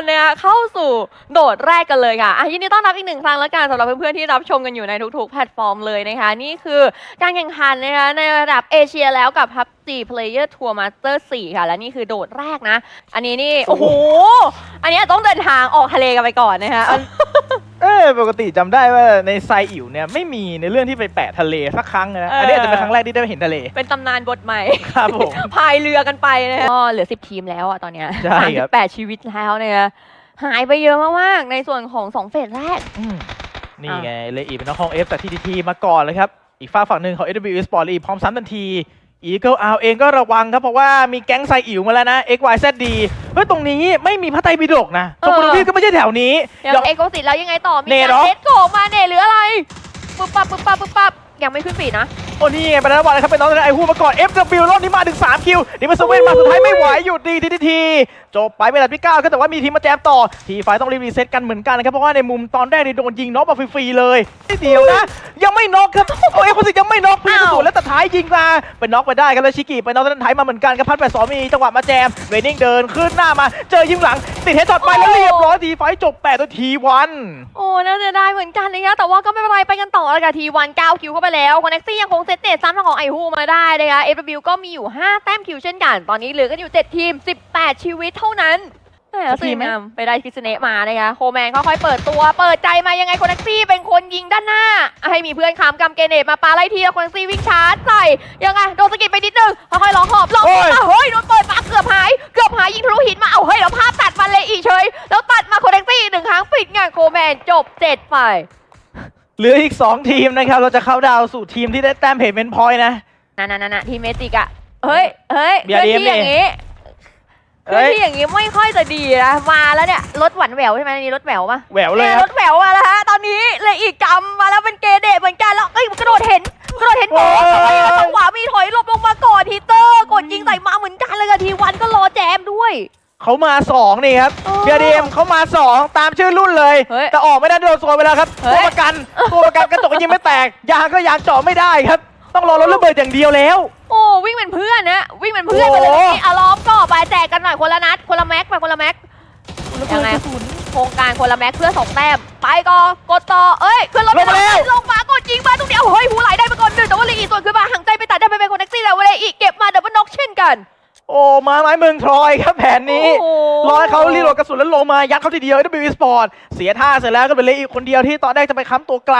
คนนะคะเข้าสู่โดดแรกกันเลยค่ะอะยินดีต้อนรับอีกหนึ่งครั้งแล้วกันสำหรับเพื่อนๆที่รับชมกันอยู่ในทุกๆ แพลตฟอร์มเลยนะคะ นี่คือการแข่งขันนะคะในระดับเอเชียแล้วกับ Player Tour Master 4 ค่ะ และนี่คือโดดแรกนะ อันนี้นี่ โอ้โห อันนี้ต้องเดินทางออกทะเลกันไปก่อนนะคะอันเออปกติจำได้ว่าในไซอิ๋วเนี่ยไม่มีในเรื่องที่ไปแปะทะเลสักครั้งนะเอออั อันนี้อาจจะเป็นครั้งแรกที่ได้เห็นทะเล เป็นตำนานบทใหม่ ครับผม พายเรือกันไปนะคะก็เหลือ 10 ทีมแล้วอะตอนเนี้ยใช่ครับ38ชีวิตแล้วเนี่ยหายไปเยอะมากๆในส่วนของสองเฟสแรก อืมนี่ไง เลยอีเป็นน้องของเอฟแต่ทีทีทีมาก่อนเลยครับ อีกฝากฝั่งหนึ่งของ AW Sport เลยอีพร้อมซ้ำทันที อีเกิลอาเองก็ระวังครับเพราะว่ามีแก๊งไซอิ๋วมาแล้วนะ XYZD เฮ้ยตรงนี้ไม่มีพระไตรปิฎกนะเอจองกุลพี่ก็ไม่ใช่แถวนี้เดี๋ยวเดี๋ยวเอ็กโกสิแล้วยังไงต่อ มีเนการเหรอเทสโกมาเนหรืออะไรปึ๊บปั๊บปึ๊บปั๊บปึ๊บปั๊บ ยังไม่ขึ้นปีดนะ โอ้นี่ไงเป็นนักบอลนะครับเป็นน้องไอฮูมาก่อน FW รอบนี้มาถึง 3 คิวนี่มันสเวนมาสุดท้ายไม่ไหวหยุดดีทีทีทีจบไปเป็นอันดับที่9ก็แต่ว่ามีทีมมาแจมต่อ ทีไฟต้องรีบรีเซ็ตกันเหมือนกันนะครับ เพราะว่าในมุมตอนแรกนี่โดนยิงน็อกมาฟรีๆเลยนิดเดียวนะ ยังไม่น็อกครับโอ้เอ็กซ์คสิยังไม่น็อกเพื่อนอ้าวสวนแล้วแต่ท้ายยิงมาเป็นน็อกไปได้ครับแล้วชิกิไปน็อกด้านท้ายมาเหมือนกันครับพัดแปดสองมีจังหวะมาแจมเวนิ่งเดินขึ้นหน้ามา เจอยิงหลังติดเฮดช็อตไปแล้วเรียบร้อยทีไฟจบแปดตัวทีวันโอ้น่าจะได้เหมือนกันนะคะแต่ว่าก็ไม่เป็นไรไปกันต่อเลยค่ะทีวัน9คิวเข้าไปแล้วคอนเน็กซี่ยังคงเซตเตทซ้ำทางของไอฮูมาได้นะคะ FW ก็มีอยู่ 5 แต้มคิวเช่นกัน ตอนนี้เหลือกันอยู่ 7 ทีม 18 ชีวิตเท่านั้นแหมสักทีสวยไหมงามไปได้คิสเนะมานะคะโคแมนค่อยๆเปิดตัว เปิดใจมายังไงคอนเน็กซี่เป็นคนยิงด้านหน้า ให้มีเพื่อนขามกำเกเนตมาปาไล่ทีแล้วคอนเน็กซี่วิ่งชาร์จใส่ยังไงโดนสะกิดไปนิดนึงค่อยๆร้องหอบร้องโอ้ยมาเฮ้ยโดนเปิดปากเกือบหายเกือบหายยิงทะลุหินมาเอาเฮ้ยแล้วภาพตัดมาเลยอีกเฉยแล้วตัดมาคอนเน็กซี่อีกหนึ่งครั้งปิดงานโคแมนจบเจ็ดไป เหลืออีก 2 ทีมนะครับ เราจะเข้าดาวสู่ทีมที่ได้แต้มเพย์เมนต์พอยต์นะ นั่นนั่นนั่นทีมเมจิกอะเฮ้ยเฮ้ยเบียเพื่ร์อนเดียมที่อย่างงี้เพื่เอ้อนยที่อย่างงี้ไม่ค่อยจะดีนะมาแล้วเนี่ยรถหวานแหววใช่ไหมอันนี่รถแหววปะแหววเลยนี่ครรับ ถแหววมาแล้วฮะตอนนี้เลยอีกกำมาแล้วเป็นเกเดเหมือนกันแล้วเอ้ยกระโดดเห็นกระโดดเห็นโบโอ้ยเฮ้ยแล้วจังหวะมีถอยหลบลงมาก่อนฮีเตอร์กดยิงใส่มาเหมือนกันเลยอะทีวันก็รอแจมด้วย เขามา2นี่ครับโอ้เบียร์เดมเขามา2ตามชื่อรุ่นเลย เฮ้ยแต่ออกไม่ได้โดนโซนไปแล้วครับเฮ้ตัวย ประกันตัวประกันกระจกก็ยิงไม่แตก ยางก็ยางเจาะไม่ได้ครับ ต้องรอรถระเบิดอย่างเดียวแล้ว โอ้วิ่งเป็นเพื่อนนะวิ่งเป็นเพื่อนโอ้ไปเลยนี่อะล้อมก็ไปแจกกันหน่อยคนละนัดคนละแม็กไปคนละแม็กยังไงโครงการคนละแม็กเพื่อสองแต้มไปก็กดต่อเอ้ยขึ้นรถลงมาแล้ว ลงมากดยิงมาตรงเดียวเฮ้ยหูไหลได้มาก่อนหนึ่งแต่ว่าลีอีส่วนขึ้นมาห่างใจไปตัดได้ไปเป็นคนแท็กซี่แล้วเลยอีกเก็บมาเดับเบิลน็อกเช่นกัน โอ้มาไม้เมืองทรอยครับแผนนี้โอ้โหรอให้เขารีโหลดกระสุนแล้วลงมายัดเขาทีเดียว w Sport เสียท่าเสร็จแล้วก็เป็นเลอีกคนเดียวที่ตอนแรกจะไปค้ำตัวไกล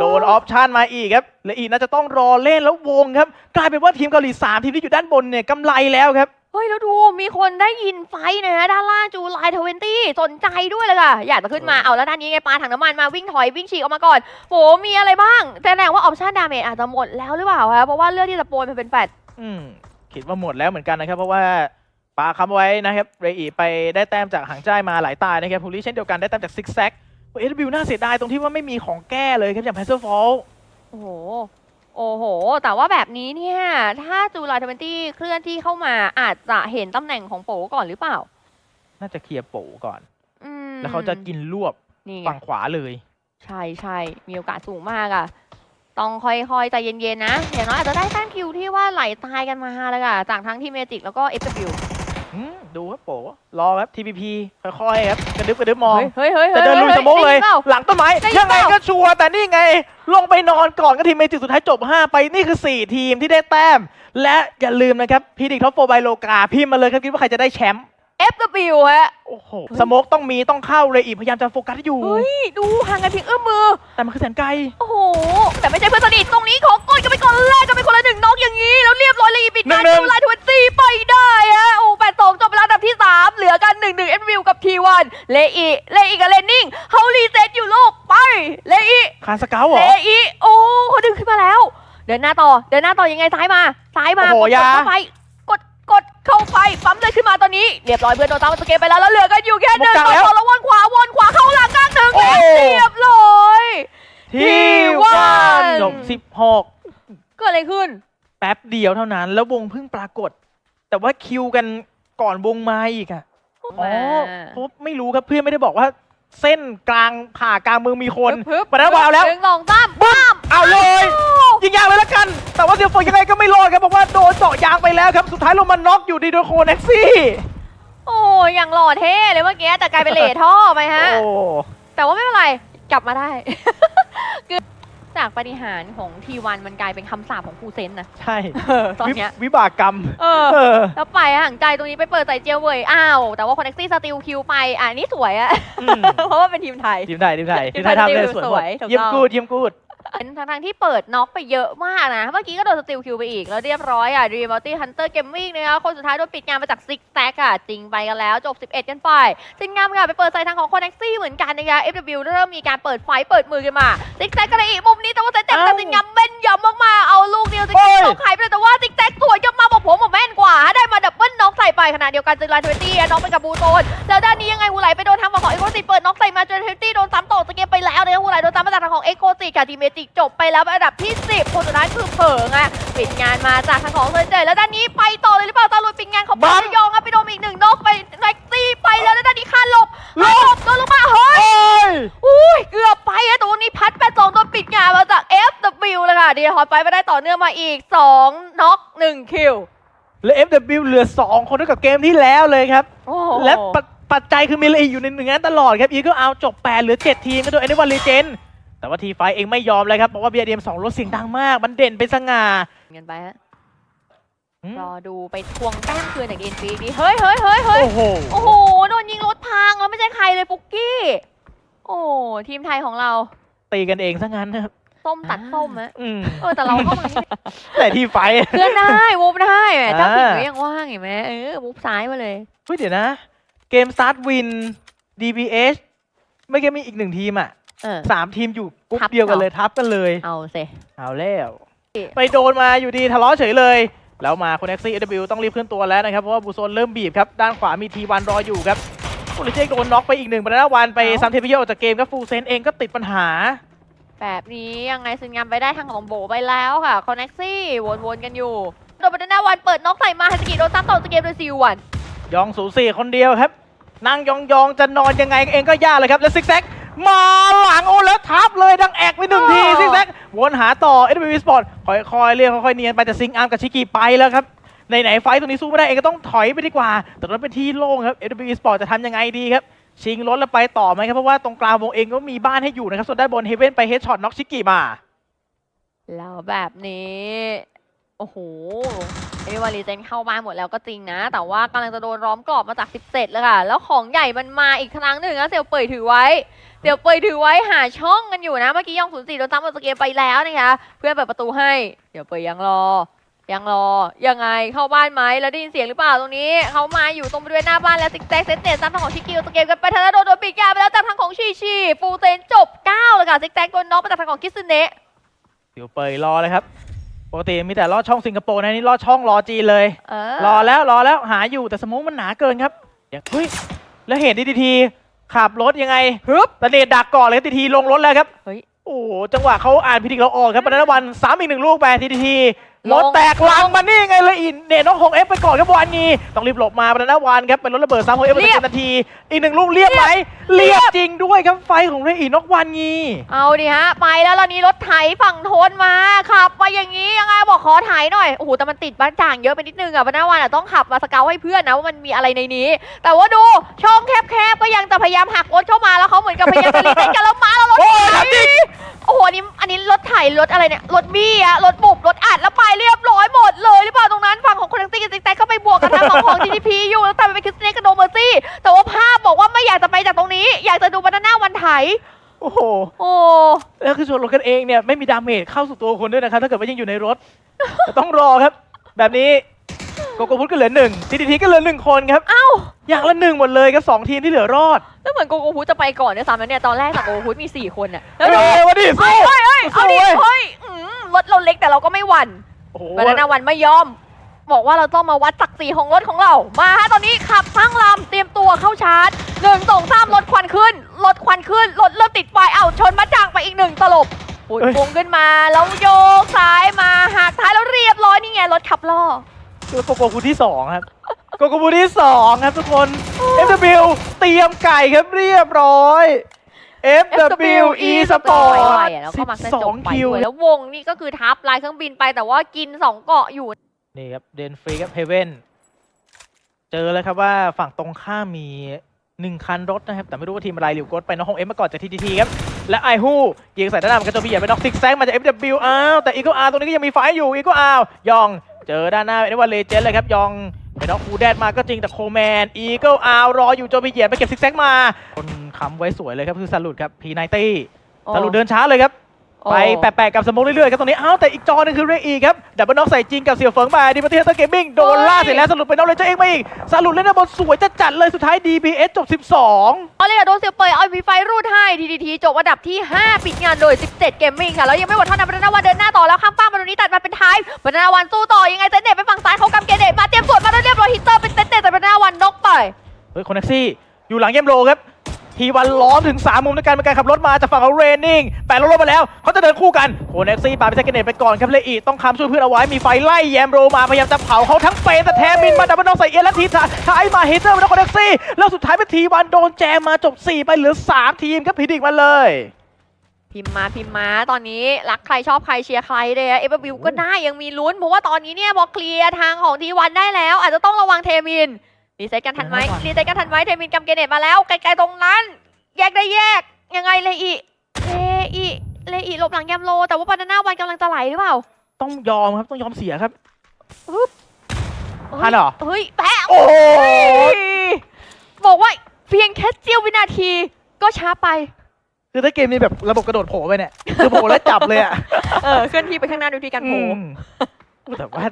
โดนออปชั่นมาอีกครับเลอีน่าจะต้องรอเล่นแล้ววงครับ กลายเป็นว่าทีมเกาหลีสามทีมที่อยู่ด้านบนเนี่ยกำไรแล้วครับ เฮ้ย แล้วดู มีคนได้ยินไฟนะฮะด้านล่างจูไลทเวนตี้สนใจด้วยเลยค่ะ อยากจะขึ้นมา เอาแล้วด้านนี้ไงปาถังน้ำมันมาวิ่งถอยวิ่งฉีกออกมาก่อนโหมีอะไรบ้างแสดงว่าออปชั่นดาเมจอาจจะหมดแล้วหรือเปล่าคะเพราะว่าเลือดที่จะโปรยมันเป็นแปดอืม คิดว่าหมดแล้วเหมือนกันนะครับ เพราะว่าปาค้ำไว้นะครับเรอีไปได้แต้มจากหางจ้ายมาหลายตายนะครับพูลิเช่นเดียวกันได้แต้มจากซิกแซกเอสบิวน่าเสียดายตรงที่ว่าไม่มีของแก้เลยครับอย่างแพสเซอร์ฟอลโอ้โหโอ้โห แต่ว่าแบบนี้เนี่ย ถ้าจูไลทเวนตี้เคลื่อนที่เข้ามาอาจจะเห็นตำแหน่งของโปก่อนหรือเปล่า น่าจะเคลียร์โปก่อนอืมแล้วเขาจะกินรวบนี่ไงฝั่งขวาเลย ใช่ใช่มีโอกาสสูงมากอะ ต้องค่อยๆ ใจเย็นๆ นะ อย่างน้อยอาจจะได้แต้มคิวที่ว่าไหลตายกันมาเลยค่ะจากทั้งทีมเมจิกแล้วก็ FW อืมดูครับโปรอครับ TPP ค่อยๆครับกระดึบกระดึบมอง เฮ้ยเฮ้ยเฮ้ยจะเดินลุยสโมกเลยได้นปาหลังต้นไม้ได้ยินยังไงเปล่าก็ชัวร์แต่นี่ไง ลงไปนอนก่อนก็ทีมเมจิกสุดท้ายจบ 5 ไปนี่คือ 4 ทีมที่ได้แต้ม และอย่าลืมนะครับพีดิกท็อปโฟไบโลกาพิมพ์มาเลยครับคิดว่าใครจะได้แชมป์ FW ฮะ โอ้โหสโมกต้องมีต้องเข้าเลยอีกพยายามจะโฟกัสอยู่ เฮ้ย ดูห่างกันเพียงเอื้อมมือ แต่มันคือแสนไกล โอ้โห แต่ไม่ใช่เพื่อนสนิทตรงนี้ขอกดกันไปก่อนแรกกันไปคนละหนึ่งน้องอย่างนี้ แล้วเรียบร้อยเลยอีปิดการหนึ่งหนึ่จูงไลทเวนตี้ไปได้ฮะ โอ้แปดสองจบไปแล้วอันดับที่ 3 เหลือกัน1 1 FW กับ T1 เลอีเลอีกับเลนนิ่งเขารีเซ็ตอยู่ลูกไปเลอี คานสเกลเหรเลออีโอ้เขาดึงขึ้นมาแล้ว เดินหน้าต่อ เดินหน้าต่อยังไงซ้ายมา ซ้ายมาโอ้โหกดยา เข้าไปกดกดเข้า ไปปั๊มเลยขึ้นมาตอนนี้เรียบร้อยเพื่อนโดนตามมาสเกตไปแล้วแล้วเหลือกันอยู่แค่หนึ่งต่อสองแล้ววนขวาวนขวาเข้าหลังกลางหนึ่งโอ้และเรียบร้อยที่วันจบ16เกิดอะไรขึ้น แป๊บเดียวเท่านั้น แล้ววงเพิ่งปรากฏ แต่ว่าคิวกันก่อนวงมาอีกอะอ๋อมาเพราะไม่รู้ครับเพื่อนไม่ได้บอกว่า เส้นกลางผ่ากลางเมืองมีคนฮึบมาแล้ววาวแล้วหนึ่งสองสามบึ้มเอาเลยยิงยางเลยละกัน แต่ว่าเซียวฟงยังไงก็ไม่รอดครับเพราะว่าโดนเจาะยางไปแล้วครับสุดท้ายลงมาน็อกอยู่ดีโดนโคเน็กซี่โอ้ยอย่างหล่อเท่เลยเมื่อกี้แต่กลายเป็นเหล่ท่อไปฮะ โอ้แต่ว่าไม่เป็นไรกลับมาได้ คือจากปฏิหารย์ของทีวันมันกลายเป็นคำสาปของครูเซนนะใช่ตอนเนี้ย วิวิบากกรรมเออ เออแล้วไปห่างใจตรงนี้ไปเปิดใส่เจียวเวยอ้าว แต่ว่าคอนเน็กซี่สติลคิวไปอะนี่สวยอะ อืม เพราะว่าเป็นทีมไทย ทีมไทยทีมไทยทีทีมมไทไทยยทำได้สสววยยถูกต้อง เยี่ยมกูดเยี่ยมกูด เป็นทางๆที่เปิดน็อกไปเยอะมากนะ เมื่อกี้ก็โดนสติลคิวไปอีก แล้วเรียบร้อยอะดีมัลตี้ฮันเตอร์เกมมิ่งนะคะคนสุดท้ายโดนปิดงานมาจากซิกแซกอะ จริงไปกันแล้ว จบ 11 กันไปซิงงามค่ะไปเปิดใส่ทางของคอนเน็กซี่เหมือนกันนะคะ FW เริ่มมีการเปิดไฟเปิดมือกันมาซิกแซกกันเลยอีกมุมนี้แต่ว่าเซตเจ็บเอ้าแต่ซิงงามแม่นยำมากๆเอาลูกเดียวซิงโอ้งามยต้องขายไปเลยแต่ว่าซิกแซกสวยยกมาบอกผมผมแม่นกว่าได้มาดับเบิลน็อกใส่ไปขณะเดียวกันเจอลาเทเวนตี้น็อกไปกับบูโตนแล้วด้านนี้ยังไงฮูไหลไปโดนทางฝั่งของเอ็กโคติเปิดน็อกใส่มาเจอเทเวนตี้โดนซ้ำต่อสเกมไปแล้วนะคะฮูไหลโดนซ้ำมาจากทางของเอ็กโคติค่ะทีเมจิกจบไปแล้วเป็นอันดับที่ 10 คนสุดท้ายคือเผลอไงปิดงานมาจากทางของเซนเจแล้วด้านนี้ไปต่อเลยหรือเปล่าตาลุยปิดงานเขาไปบังระยองครับไปโดนอีกหนึ่งน็อกไปแน็กซี่ไปแล้วแล้วด้านนี้คาหลบหลหลบบโดนลงมาเฮ้ยโอ้ยอุ้ยเกือบไปอะแต่วันนี้พัดแปดสองโดนปิดงานมาจาก FW เลยค่ะดีฮอตไปไม่ได้ต่อเนื่องมาอีก2น็อก1คิวและ FW เหลือ 2 คนเท่ากับเกมที่แล้วเลยครับโอ้โหและปจปัจจัยคือมีลีอยู่ในหนึ่งนั้นตลอดครับอีก็เอาจบ 8 เหลือ 7 ทีมก็โดย Anyone Legend แต่ว่าทีไฟเองไม่ยอมเลยครับบอกว่า BRDM 2รถเสียงดังมาก มันเด่นเป็นสง่าเงินไปฮะอืมรอดูไปทวงแต้มคืนจากดีนฟีดีเฮ้ยเฮ้ยเฮ้ยเฮ้ยโอ้โหโอ้โหโดนยิงรถพังแล้วไม่ใช่ใครเลยปุกกี้ โอ้ทีมไทยของเรา ตีกันเองซะงั้นนะครับส้มตัดส้มอะอืมเออแต่เราก็มันแต่ทีไฟเพื่อนได้วูบได้แหมเจ้าถิ่นอ่าก็ยังว่างเห็นไหมเออวูบซ้ายมาเลยเฮ้ยเดี๋ยวนะ เกม Start Win DBH ไม่แค่มีอีกหนึ่งทีมอะ เออ สามทีมอยู่กรุ๊ปทับเดียวกันเหรอเลยทับกันเลย เอาสิ เอาแล้วไปโดนมาอยู่ดีทะเลาะเฉยเลย แล้วมาคนเอ็กซี่เอวต้องรีบเคลื่อนตัวแล้วนะครับ เพราะว่าบูโซนเริ่มบีบครับ ด้านขวามีทีวันรออยู่ครับโอลิเจโดนน็อกไปอีกหนึ่งบรรดาวันไปซัมเทพิโยออกจากเกมครับฟูเซนเองก็ติดปัญหา แบบนี้ยังไงซึนงามไปได้ทางของโบไปแล้วค่ะคอนเน็กซี่วนๆกันอยู่ โดนบันดาวันเปิดน็อกใส่มาฮันสกิโดนซ้ำต่อสเกมโดยซิววันยองสูสี่คนเดียวครับ นั่งยองยองๆจะนอนยังไงเองก็ยากเลยครับ แล้วซิกแซก มาหลังโอ้แล้วทับเลยดังแอกไปหนึ่งทีอ๋อซิกแซกวนหาต่อเอ็ดวีสปอร์ตค่อยๆเรียกค่อยๆเนียนไปแต่ซิงอาร์มกับชิกิไปแล้วครับในไหนๆไฟต์ตรงนี้สู้ไม่ได้เองก็ต้องถอยไปดีกว่า แต่นั้นเป็นที่โล่งครับเอ็ดวีสปอร์ตจะทำยังไงดีครับ ชิงรถแล้วไปต่อไหมครับ เพราะว่าตรงกลางวงเองก็มีบ้านให้อยู่นะครับ ส่วนด้านบนเฮเว่นไปเฮดช็อตน็อกชิกิมา แล้วแบบนี้ โอ้โหเอวารีเจนเข้าบ้านหมดแล้วก็จริงนะ แต่ว่ากำลังจะโดนล้อมกรอบมาจาก 17 แล้วค่ะ แล้วของใหญ่มันมาอีกครั้งหนึ่งนะเสี่ยวเปยถือไว้เสี่ยวเปยถือไว้หาช่องกันอยู่นะ เมื่อกี้ยองศูนย์สี่โดนซ้ำบนสเกมไปแล้วนะคะเพื่อนเปิดประตูให้เสี่ยวเปยยังรอ ยังรอ ยังไงเข้าบ้านไหมแล้วได้ยินเสียงหรือเปล่าตรงนี้ เขามาอยู่ตรงบริเวณหน้าบ้านแล้วติ๊กแท็กเซตเนตซ้ำทางของชิกิวสเกมกันไปทางด้านโดนโดนปิดยาไปแล้วจากทางของชีชีฟูเซนจบเก้าเลยค่ะติ๊กแท็กโดนน็อกไปจากทางของคิสเนะเดี๋ยวเปยรอเลยครับ ปกติมีแต่ลอดช่องสิงคโปร์นะนี่ลอดช่องรอจีนเลย เออรอแล้วรอแล้วหาอยู่แต่สมองมันหนาเกินครับเดี๋ยวเฮ้ยแล้วเห็นดีทีขับรถยังไงฮึบตะเนดดักก่อนเลยทีทีลงรถแล้วครับ เฮ้ย โอ้โหจังหวะเขาอ่านพิธีเราออกครับปนันวันสามอีกหนึ่งลูกไปทีที ลรงถแตกลังมานี่ไงเลยอินเดนน้องของเอฟไปก่อนครับวันนี้ต้องรีบหลบมาปนันวันครับเป็นรถระเบิดซ้ำของเอฟไปเรียบนาที อีกหนึ่งลูกเรียบไหมเรียบจริงด้วยครับไฟของเรอินนกวันงีเอาดิฮะ ไปแล้วแล้วนี้รถไถฝั่งโทนมาขับไปอย่างนี้ยังไงบอกขอไถหน่อยโอ้โหแต่มันติดบ้านจ่างเยอะไปนิดนึงอะพนักวันอะต้องขับมาสเกาให้เพื่อนนะว่ามันมีอะไรในนี้ แต่ว่าดูช่องแคบๆก็ยังจะพยายามหักรถเข้ามาแล้วเขาเหมือนกับพยายามจะรีเซ็ตกันแล้วมาแล้วรถโอ้ยไถถามจริงโอ้โหอันนี้อันนี้รถไถรถอะไรเนี่ยรถบี้อะรถบุบรถอัดแล้วไปเรียบร้อยหมดเลยหรือเปล่าตรงนั้นฝั่งของคนทั้งตีกับซิกแซกเข้าไปบวกกับทางของของ GTP อยู่แล้วแต่ไปเป็นคริสเตียนกับโนเมอร์ซี่แต่ว่าภาพบอกว่าไม่อยากจะไปจากตรงนี้ อยากจะดูบานาน่าวันไถโอ้โห โอ้ แล้วคือชนรถกันเองเนี่ยไม่มีดาเมจเข้าสู่ตัวคนด้วยนะครับ ถ้าเกิดว่ายังอยู่ในรถแต่ต้องรอครับ แบบนี้โกโกพุทธก็เหลือหนึ่งทีทีก็เหลือหนึ่งคนครับเอ้าอย่างละหนึ่งหมดเลยครับสองทีมที่เหลือรอดแล้วเหมือนโกโกพุทจะไปก่อนด้วยซ้ำนะเนี่ยตอนแรกแต่โกโกพุทมี4คนน่ะเฮ้แล้วยดูวันนี้เฮ้สู้ยเฮ้ยเฮ้ยเอาดิสู้เว้ยเฮ้ยอืมรถเราเล็กแต่เราก็ไม่หวั่น โอ้โหบานาน่าวันไม่ยอม บอกว่าเราต้องมาวัดศักดิ์ศรีของรถของเรา มาฮะตอนนี้ขับทั้งลำเตรียมตัวเข้าชาร์จหนึ่งสองสามรถควันขึ้นรถควันขึ้นรถเริ่มติดไฟเอ้าชนมาจางไปอีกหนึ่งตลบปุ่นปุงขึ้นมาแล้วโยกซ้ายมาหักท้ายแล้วเรียบร้อยนี่ไงรถขับล่อ คือโกโกพุทธที่สองครับ โกโกพุทธที่สองครับทุกคน FW เตรียมไก่ครับเรียบร้อย FW e Sport ไปๆอะแล้วก็มักจะจบไป12คิวด้วยแล้ววงนี่ก็คือทับลายเครื่องบินไปแต่ว่ากินสองเกาะอยู่ นี่ครับ เดนฟรีครับเฮเว่นเจอแล้วครับว่าฝั่งตรงข้ามมีหนึ่งคันรถนะครับ แต่ไม่รู้ว่าทีมอะไรหลิวกดไปน้องฮงเอ็มมาก่อนจากทีทีทีครับ และไอฮู้ยิงใส่ด้านหน้ามันกระโจนไปเหยียบไปน็อกซิกแซงมาจาก FW อ้าวแต่อีโกอาร์ตรงนี้ก็ยังมีไฟอยู่อีโกอาร์ยอง เจอด้านหน้าเรียกว่าเลเจนด์เลยครับยอง ไปน็อกคูแดดมาก็จริงแต่โคแมนอีเกิลอาร์รออยู่โจนไปเหยียบไปเก็บซิกแซกมาคนค้ำไว้สวยเลยครับคือสลุดครับพีไนตี้สลุดเดินช้าเลยครับโอ้ไปแปะๆกับสโมกเรื่อยๆครับตรงนี้อ้าวแต่อีกจอหนึงคือเรอีครับดับเบิลน็อกใส่จริงกับเสี่ยวเฟิงมาดีประเทศเตอร์เกมมิ่งโดนล่าเสร็จแล้วสรุปเป็นน็อกเลยเจ้าเองมาอีกสรุปเล่นได้บอลสวยจะจัดเลยสุดท้าย DBS จบ 12ออเลโด นเสียเปยเอามีไฟรูดให้ทีทีทีจบอันดับที่ 5 ปิดงานโดย 17 เกมมิ่งค่ะ แล้วยังไม่หมดเท่านั้นบรรณาวันเดินหน้าต่อแล้วข้ามป้ามาตรงนี้ตัดมาเป็นท้ายบรรณาวันสู้ต่อยังไงเซนเนตไปฝั่งซ้ายเขากำเกเดตมาเตรียมสวนมาแล้วเรียบร้อยฮิตเตอร์เป็นเซนเนตแต่บรรณาวันนกไปเฮ้ยคอนเน็กซี่อยู่หลังเยมโรครับ ทีวันล้อมถึง 3 มุมในการเป็นการขับรถมาจากฝั่งของเรนนิ่งแปะรถลงมาแล้ว เขาจะเดินคู่กันโคเน็กซี่ปาไปเซกเนตไปก่อนครับเลอีต้องคำช่วยเพื่อนเอาไว้มีไฟไล่แยมโรมาพยายามจะเผาเขาทั้งเปย์แต่แทมินมาดับเบิลน็อกใส่เอียนและทีท้ายมาเฮตเตอร์มาแล้วคอนเน็กซี่แล้วสุดท้ายเป็นทีวันโดนแจมมาจบ 4 ไปเหลือ 3 ทีมครับพิดิกมาเลยพิมมาพิมมาตอนนี้รักใครชอบใครเชียร์ใครเลยเอฟบิวก็ได้ยังมีลุ้นเพราะว่าตอนนี้เนี่ยพอเคลียร์ทางของทีวันได้แล้ว อาจจะต้องระวังเทมิน รีเซ็ตกันทันไหมระวังรีเซ็ตกันทันไหมเทมินกำเกเนตมาแล้วไกลๆตรงนั้น แยกได้แยก ยังไงเลอีเลอีเลอีหลบหลังแยมโล แต่ว่าบานาน่าวันกำลังจะไหลหรือเปล่า ต้องยอมครับต้องยอมเสียครับเฮ้ยทันเหรอเฮ้ยแปะโอ้โหเฮ้ยบอกว่าเพียงแค่เจียววินาทีก็ช้าไป คือถ้าเกมนี้แบบระบบกระโดดโผล่ไปเนี่ยคือโผล่แล้วจับเลยอะเออเคลื่อนที่ไปข้างหน้าดูที่การโผล่อืมแต่ว่า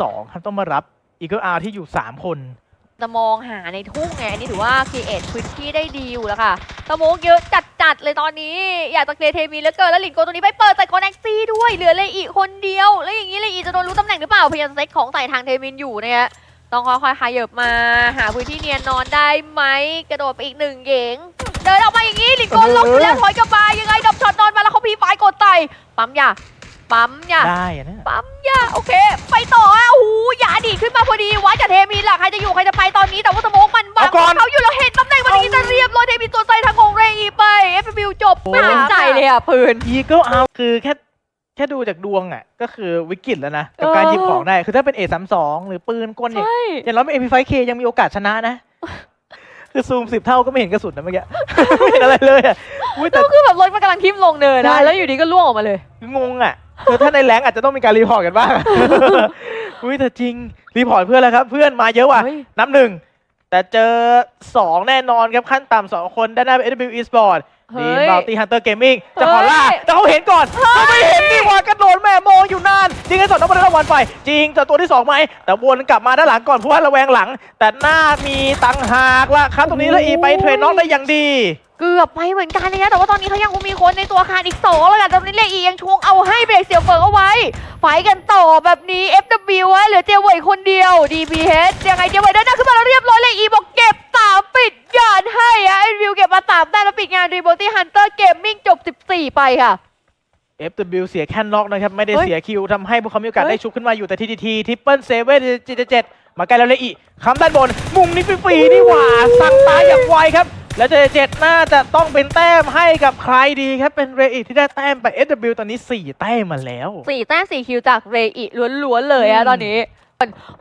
สองครับต้องมารับอีเกิลอาร์ที่อยู่สามคน จะมองหาในทุ่งไงอันนี้ถือว่าครีเอทพื้นที่ได้ดีอยู่แล้วค่ะสโมกเยอะจัดๆเลยตอนนี้ อยากจะเคลียร์เทมีเหลือเกินแล้วหลินโกตัวนี้ไปเปิดใส่คอนเน็กซี่ด้วยเหลือเลยอีกคนเดียว แล้วอย่างนี้เลยอีจะโดนรู้ตำแหน่งหรือเปล่าพยายามเซ็ตของใส่ทางเทมินอยู่เนี่ยต้องค่อยๆขยับมาหาพื้นที่เนียนนอนได้ไหมกระโดดไปอีกหนึ่งเหยงเดินออกมาอย่างนี้หลินโกลงอยู่แล้วถอยกลับมายังไงดับช็อตนอนมาแล้วเขาพีไฟกดไต่ปั๊มยาปั๊มยาได้อะนะปั๊มยาโอเค ไปต่ออะโอ้โหยาดีดขึ้นมาพอดี อะปืน อีเกิลอาร์คือแค่แค่ดูจากดวงอะ ก็คือวิกฤตแล้วนะ กับเออการหยิบของได้ คือถ้าเป็น A32 หรือปืนกลเนี่ยใช่ อย่างน้อยเป็น MP5K ยังมีโอกาสชนะนะ คือซูมสิบเท่าก็ไม่เห็นกระสุนนะเมื่อกี้ ไม่เห็นอะไรเลยอะอุ้ยแต่ก็คือแบบรถมันกำลังทิ่มลงเนินใช่ นะแล้วอยู่ดีก็ล่วงออกมาเลย งงอะคือถ้าในแรงอาจจะต้องมีการรีพอร์ตกันบ้าง อุ้ยแต่จริง รีพอร์ตเพื่อนแล้วครับ เพื่อนมาเยอะว่ะ เฮ้ย นับหนึ่ง แต่เจอ 2 แน่นอนครับขั้นต่ำสองคนด้านหน้าเป็น SW Esport ดีเฮ้ยบ o ลตี้ฮันเตอร์เกมมิ่งจะขอล่า เฮ้ยแต่เขาเห็นก่อนเขาไม่เห็นนี่หว่ากระโดดแม่มองอยู่นาน จริงไอ้สองนักบอลรางวัลไป จริงจะตัวที่2ไหม แต่วนกลับมาด้านหลังก่อนเพราะว่าระแวงหลัง แต่หน้ามีตังหากละครับตรงนี้แล้วอีไปเทรนน็อกได้อย่างดี เกือบไปเหมือนกันเลยนะแต่ว่าตอนนี้เขายังคงมีคนในตัวอาคารอีกสองแล้วกันตอนนี้เลอียังชวงเอาให้เบรกเสี่ยวเฟิงเอาไว้ ไฟกันต่อแบบนี้ FW ฮะเหลือเจยเวยคนเดียว DBH ยังไงเจยเวยได้หน้าขึ้นมาแล้วเรียบร้อยเลยอีบอกเก็บสามปิดงานให้อะเอ็นวิวเก็บมาสามได้แล้วปิดงานรีโบตี้ฮันเตอร์เกมมิ่งจบ 14 ไปค่ะ FW เสียแค่น็อกนะครับ ไม่ได้เฮ้ยเสียคิวทำให้พวกเขามีโอกาสเฮ้ยได้ชุบขึ้นมาอยู่แต่ทีทีทีทิปเปิลเซเว่นเจ็ดเจ็ดมาใกล้แล้วเลยอีกคำด้านบน มุมนี้ฟรีๆนี่หว่า สั่งตายอย่างไวครับ แล้วเจเจ็ดน่าจะต้องเป็นแต้มให้กับใครดีครับ เป็นเรอีที่ได้แต้มไป FW ตอนนี้ 4 แต้มมาแล้ว สี่แต้มสี่คิวจากเรอิล้วนๆเลยอะอืมตอนนี้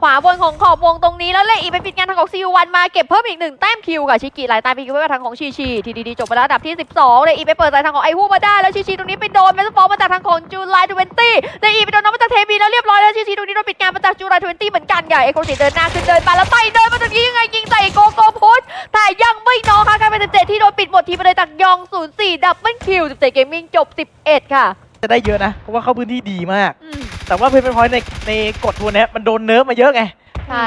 ขวาบนของขอบวงตรงนี้แล้วเลอีไปปิดงานทางของซีวันมาเก็บเพิ่มอีกหนึ่งแต้มคิวค่ะชิกิไหลตามไปคิวไปทางของชีชีทีดีดีจบไปแล้วอันดับที่ 12เลอีไปเปิดใจทางของไอฮู้มาได้แล้วชีชีตรงนี้ไปโดนเมสฟอร์มาจากทางของจูไลทเวนตี้เลอีไปโดนน้องมาจากเทบีแล้วเรียบร้อยแล้วชีชีตรงนี้โดนปิดงานมาจากจูไลทเวนตี้เหมือนกันค่ะเอ็กโคสีเดินหน้าขึ้นเดินมาแล้วไต่เดินมาตรงนี้ยังไงยิงใส่โกโก้พุชแต่ยังไม่น้องค่ะกลายเป็น17ที่โดนปิดหมดทีมไปเลยจากยอง04ดับเบิลคิว17เกมมิ่งจบ 11 ค่ะ จะได้เยอะนะ เพราะว่าเข้าพื้นที่ดีมากอืมแต่ว่าเพนเป็นพอยต์ในในกฎทัวร์เนี้ยมันโดนเนิร์ฟมาเยอะไง ใช่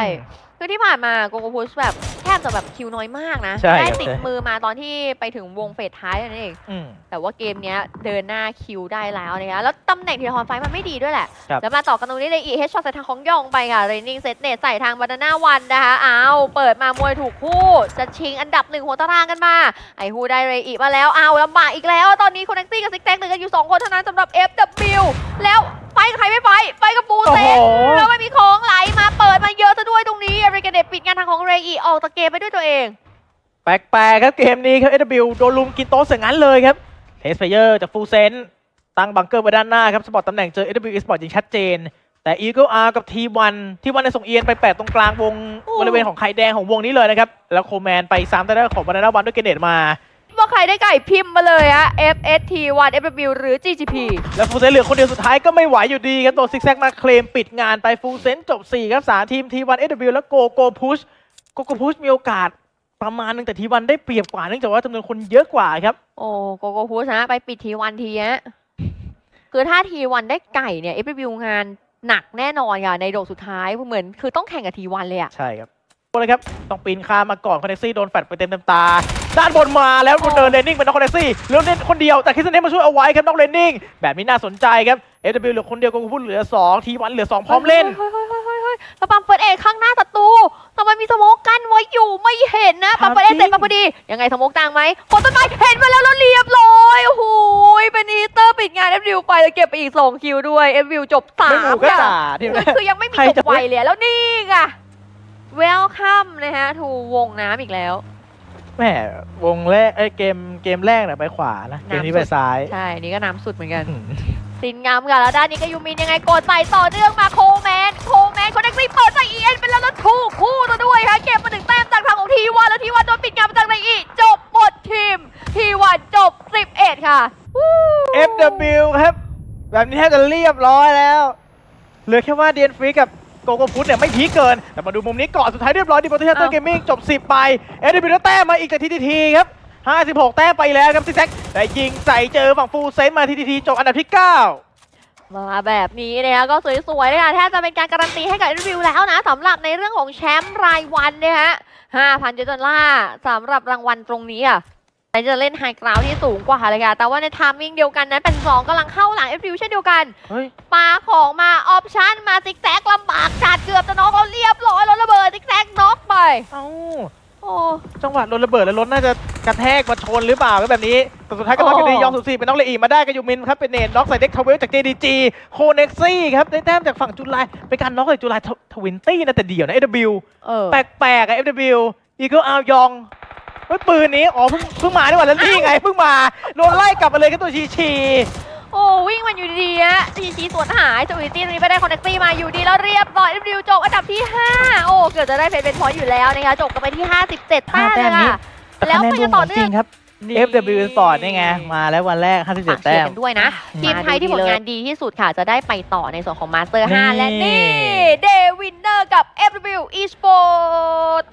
คือที่ผ่านมาโกโกพุชแบบแทบจะแบบคิวน้อยมากนะ ใช่ได้ครับติดใช่ มือมาตอนที่ไปถึงวงเฟสท้ายนั่นเอง อืม แต่ว่าเกมเนี้ยเดินหน้าคิวได้แล้วนะคะแล้วตำแหน่งทีละครไฟมันไม่ดีด้วยแหละ ครับ แล้วมาต่อกันตรงนี้เลยอีเฮดช็อตใส่ทางของยองไปค่ะเรนนิ่งเซตเนตใส่ทางบานาน่าวันนะคะอ้าวเปิดมามวยถูกคู่ จะชิงอันดับหนึ่งหัวตารางกันมา ไอฮูได้เรอีมาแล้วอ้าวลำบากอีกแล้ว ตอนนี้คอนเนคซี่กับซิกแซกเหลือกันอยู่สองคนเท่านั้นสำหรับ FW แล้วไปกับใครไม่ไป ไปกับปูโอ้เซโหนแล้วไม่มีของไหลมาเปิดมาเยอะซะด้วยตรงนี้อเมริกันเดปิดงานทางของเรอีออกจากเกมไปด้วยตัวเอง แปลกๆครับเกมนี้ครับ SW โดนลุมกินโต๊ะเสียงั้นเลยครับเทสเพเยอร์จากฟูเซนตั้งบังเกอร์ไว้ด้านหน้าครับ สปอร์ตตำแหน่งเจอ SW Esport ยิงชัดเจน แต่ Eagle R กับ T1 T1 เนี่ยส่งเอียนไปแปะตรงกลางวง โอ้ บริเวณของไข่แดงของวงนี้เลยนะครับ แล้วโคแมนไปซ้ำแต่ได้ของบานาน่าวันด้วยเกรเนตมา ว่าใครได้ไก่พิมพ์มาเลยฮะ FST1 FW หรือ GGP แล้วฟูเซนเหลือคนเดียวสุดท้ายก็ไม่ไหวอยู่ดีครับตัวซิกแซกมาเคลมปิดงานไปฟูเซนจบ 4 ครับ 3 ทีม T1 SW แล้วโกโกพุชโกโกพุชมีโอกาสประมาณนึงแต่ T1 ได้เปรียบกว่าเนื่องจากว่าจำนวนคนเยอะกว่าครับ โอ้โกโก้พูชนะไปปิดทีวันทีฮะคือถ้าทีวันได้ไก่เนี่ย FW งานหนักแน่นอนค่ะในโดดสุดท้ายเหมือน คือต้องแข่งกับทีวันเลยอะใช่ครับโอ้เลยครับ ต้องปีนข้ามมาก่อนคอนเนซี่โดนแฟดไปเต็มเต็มๆตา ด้านบนมาแล้วโอ้เดินเลนนิ่งเป็นน้องคอนเนซี่แล้วเล่นคนเดียวแต่คิสเนมาช่วยเอาไว้ครับน้องเลนนิ่งแบบนี้น่าสนใจครับ FW เหลือคนเดียวโกโกพุชเหลือ2 T1 เหลือ 2 พร้อมเล่นเฮ้ยเฮ้ยเฮ้ยเฮ้ยเฮ้ยแล้วปั๊มเฟิร์สเอกข้างหน้าศัตรูทำไมมีสโมกกันไว้อยู่ไม่เห็นนะปั๊มเฟิร์สเอกถามจริงเสร็จมาพอดี ยังไงสโมกต่างไหมคนต้นไม้เห็นมาแล้วแล้วเรียบร้อยโอ้โหเป็นอีเตอร์ปิดงาน FW ไปแล้วเก็บไปอีก 2 คิวด้วย FW จบสาไม่หมูมก็ค่ะจ่าทีมคือแรกคือยังไม่มีใครจจะบไวเลยอะแล้วนี่ไงเวลคัมนะฮะทูวงน้ำอีกแล้ว แหมวงแรกเอ้ยเกมเกมแรกเนี่ยไปขวานะ เกมนี้ไปซ้าย ใช่ นี่ก็น้ำสุดเหมือนกันอืมสินงามกันแล้วด้านนี้ก็ยูมินยังไงกดใส่ต่อเนื่องมาโคแมนโคแมนคนนักรีเปิดใส่เอ็นเป็นแล้วแล้วถูกคู่ตัวด้วยค่ะเก็บมาหนึ่งแต้มจากทางของทีวันแล้วทีวันโดนปิดงานมาจากไหนอีกจบหมดทีม ทีวันจบ 11 ค่ะวู้ FW ครับ แบบนี้แทบจะเรียบร้อยแล้ว เหลือแค่ว่าเดียนฟรีกับ โกโกพุทเนี่ยไม่พีคเกิน แต่มาดูมุมนี้ก่อนสุดท้ายเรียบร้อยดีโปรเทสเตอร์เกมมิ่งจบ 10 ไป FW ได้แต้มมาอีกจากทีทีครับ 56 แต้มไปแล้วครับซิกแซกแต่ยิงใส่เจอฝั่งฟูลเซนมาทีทีจบอันดับที่ 9มาแบบนี้นะคะก็สวยๆเลยค่ะแทบจะเป็นการการันตีให้กับรีวิวแล้วนะสำหรับในเรื่องของแชมป์รายวันเนี่ยฮะ5,000เจดอลลาร์สำหรับรางวัลตรงนี้อะ แต่จะเล่นไฮกราวที่สูงกว่าเลยค่ะ แต่ว่าในทามมิ่งเดียวกันนั้นเป็น 2กำลังเข้าหลังเอฟริวเช่นเดียวกันเฮ้ยปาของมาออปชั่นมาซิกแซกลำบากจัดเกือบจะน็อกแล้วเรียบร้อยแล้วระเบิดซิกแซกน็อกไป เอ้าโอ้จังหวะรถระเบิดแล้วรถน่าจะกระแทกมาชนหรือเปล่าก็แบบนี้ แต่สุดท้ายก็น็อกอยู่ดียอมสุดสีเป็นน้องเลอีมาได้กับยูมินครับเป็นเนตน็อกใส่เด็กทาวเวลจาก JDG โคเน็กซี่ครับได้แต้มจากฝั่งจุฬาเป็นการน็อกใส่จุฬาทวินตี้นะแต่เดี่ยวนะ AW เออแปลกๆอะ FW อีเกิลอายองเฮ้ยปืนนี้อ๋อเพิ่งเพิ่งมาด้วยแล้วนี่ไงเพิ่งมาโดนไล่กลับมาเลยครับตัวชีชีโอ้วิ่งมันอยู่ดีๆฮะทีชีสวนหายจวิตี้ตรงนี้ไปได้คอนเนคตี้มาอยู่ดีแล้วเรียบร้อยรีวิวจบอันดับที่ 5 โอ้เกือบจะได้เพย์เป็นพอยต์อยู่แล้วนะคะจบกันไปที่ 57แต้มเลยค่ะแล้วไปกันต่อเนื่องครับ FW Sport นี่ไง มาแล้ววันแรกฝาก57เชีแต้ยร์มกันด้วยนะ ทีมไทยที่ผลงานดีที่สุดค่ะ จะได้ไปต่อในส่วนของมาสเตอร์นี่5และนี่เดวินเนอร์กับ FW Esport